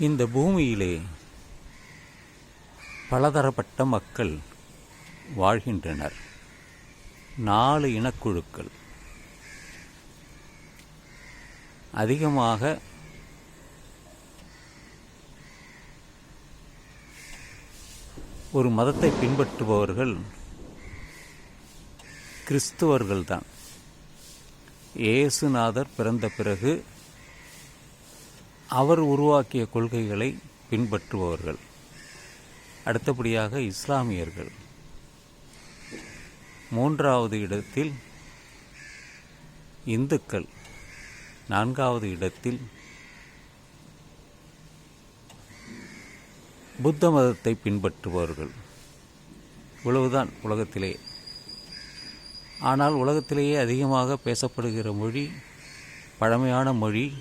இந்த பூமியிலே பலதரப்பட்ட மக்கள் வாழ்கின்றனர். நாலு இனக்குழுக்கள். அதிகமாக ஒரு மதத்தை பின்பற்றுபவர்கள் கிறிஸ்துவர்கள்தான். இயேசுநாதர் பிறந்த பிறகு அவர் உருவாக்கிய கொள்கைகளை பின்பற்றுபவர்கள். அடுத்தபடியாக இஸ்லாமியர்கள். மூன்றாவது இடத்தில் இந்துக்கள். நான்காவது இடத்தில் புத்த மதத்தை பின்பற்றுபவர்கள். இவ்வளவுதான் உலகத்திலே. ஆனால் உலகத்திலேயே அதிகமாக பேசப்படுகிற மொழி பழமையான மொழி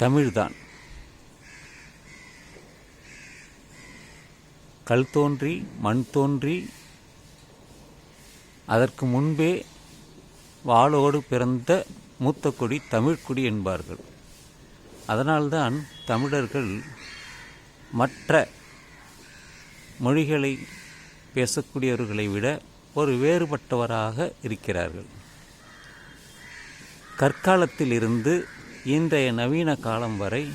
தமிழ்தான். கல் தோன்றி மண் தோன்றி அதற்கு முன்பே வாளோடு பிறந்த மூத்த கொடி தமிழ்குடி என்பார்கள். அதனால்தான் தமிழர்கள் மற்ற மொழிகளை பேசக்கூடியவர்களை விட ஒரு வேறுபட்டவராக இருக்கிறார்கள். கற்காலத்தில் இருந்து இன்றைய நவீன காலம் வரை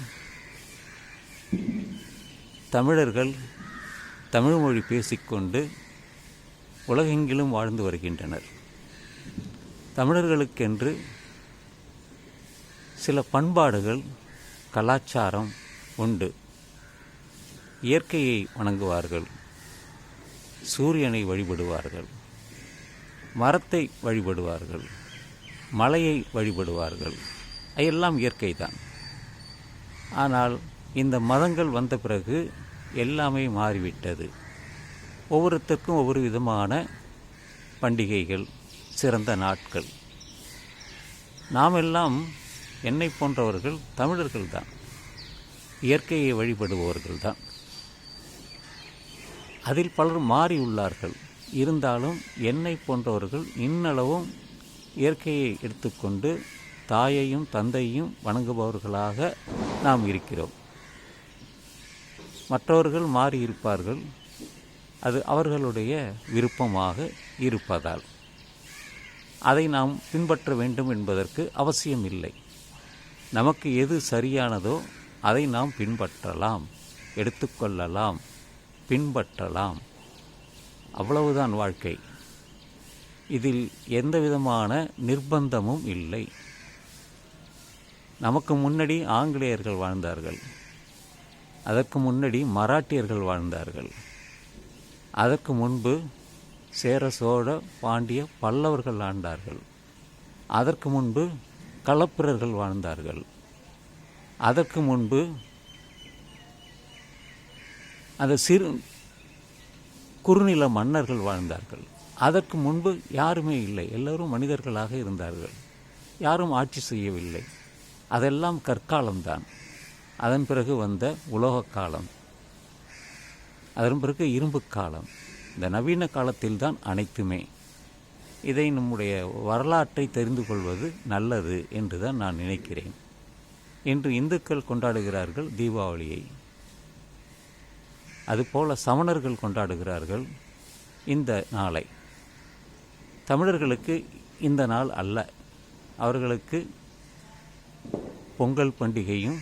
தமிழர்கள் தமிழ்மொழி பேசிக்கொண்டு உலகெங்கிலும் வாழ்ந்து வருகின்றனர். தமிழர்களுக்கென்று சில பண்பாடுகள் கலாச்சாரம் உண்டு. இயற்கையை வணங்குவார்கள். சூரியனை வழிபடுவார்கள். மரத்தை வழிபடுவார்கள். மலையை வழிபடுவார்கள். எல்லாம் இயற்கை தான் ஆனால் இந்த மதங்கள் வந்த பிறகு எல்லாமே மாறிவிட்டது. ஒவ்வொருத்தருக்கும் ஒவ்வொரு விதமான பண்டிகைகள் சிறந்த நாட்கள். நாம் எல்லாம் என்னை போன்றவர்கள் தமிழர்கள் தான். இயற்கையை வழிபடுபவர்கள்தான் அதில் பலர் மாறியுள்ளார்கள் இருந்தாலும் என்னை போன்றவர்கள் இன்னளவும் இயற்கையை எடுத்துக்கொண்டு தாயையும் தந்தையும் வணங்குபவர்களாக நாம் இருக்கிறோம். மற்றவர்கள் மாறி இருப்பார்கள் அது அவர்களுடைய விருப்பமாக இருப்பதால். அதை நாம் பின்பற்ற வேண்டும் என்பதற்கு அவசியம் இல்லை நமக்கு எது சரியானதோ அதை நாம் பின்பற்றலாம் எடுத்துக்கொள்ளலாம் பின்பற்றலாம். அவ்வளவுதான் வாழ்க்கை. இதில் எந்த விதமான நிர்பந்தமும் இல்லை. நமக்கு முன்னாடி ஆங்கிலேயர்கள் வாழ்ந்தார்கள். அதற்கு முன்னாடி மராட்டியர்கள் வாழ்ந்தார்கள். அதற்கு முன்பு சேர சோழ பாண்டிய பல்லவர்கள் ஆண்டார்கள். அதற்கு முன்பு களப்பிரர்கள் வாழ்ந்தார்கள். அதற்கு முன்பு அந்த சிறு குறுநில மன்னர்கள் வாழ்ந்தார்கள். அதற்கு முன்பு யாருமே இல்லை. எல்லோரும் மனிதர்களாக இருந்தார்கள். யாரும் ஆட்சி செய்யவில்லை. அதெல்லாம் கற்காலம்தான் அதன் பிறகு வந்த உலோக காலம் அதன் பிறகு இரும்பு காலம் இந்த நவீன காலத்தில்தான் அனைத்துமே. இதை நம்முடைய வரலாற்றை தெரிந்து கொள்வது நல்லது என்று தான் நான் நினைக்கிறேன். இன்று இந்துக்கள் கொண்டாடுகிறார்கள் தீபாவளியை. அதுபோல சமணர்கள் கொண்டாடுகிறார்கள் இந்த நாளை. தமிழர்களுக்கு இந்த நாள் அல்ல. அவர்களுக்கு பொங்கல் பண்டிகையும்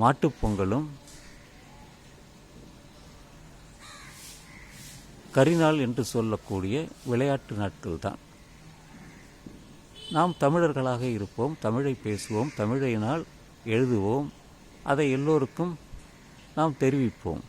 மாட்டுப்பொங்கலும் கரிநாள் என்று சொல்லக்கூடிய விளையாட்டு நாட்கள் தான். நாம் தமிழர்களாக இருப்போம் தமிழை பேசுவோம் தமிழையினால் எழுதுவோம் அதை எல்லோருக்கும் நாம் தெரிவிப்போம்.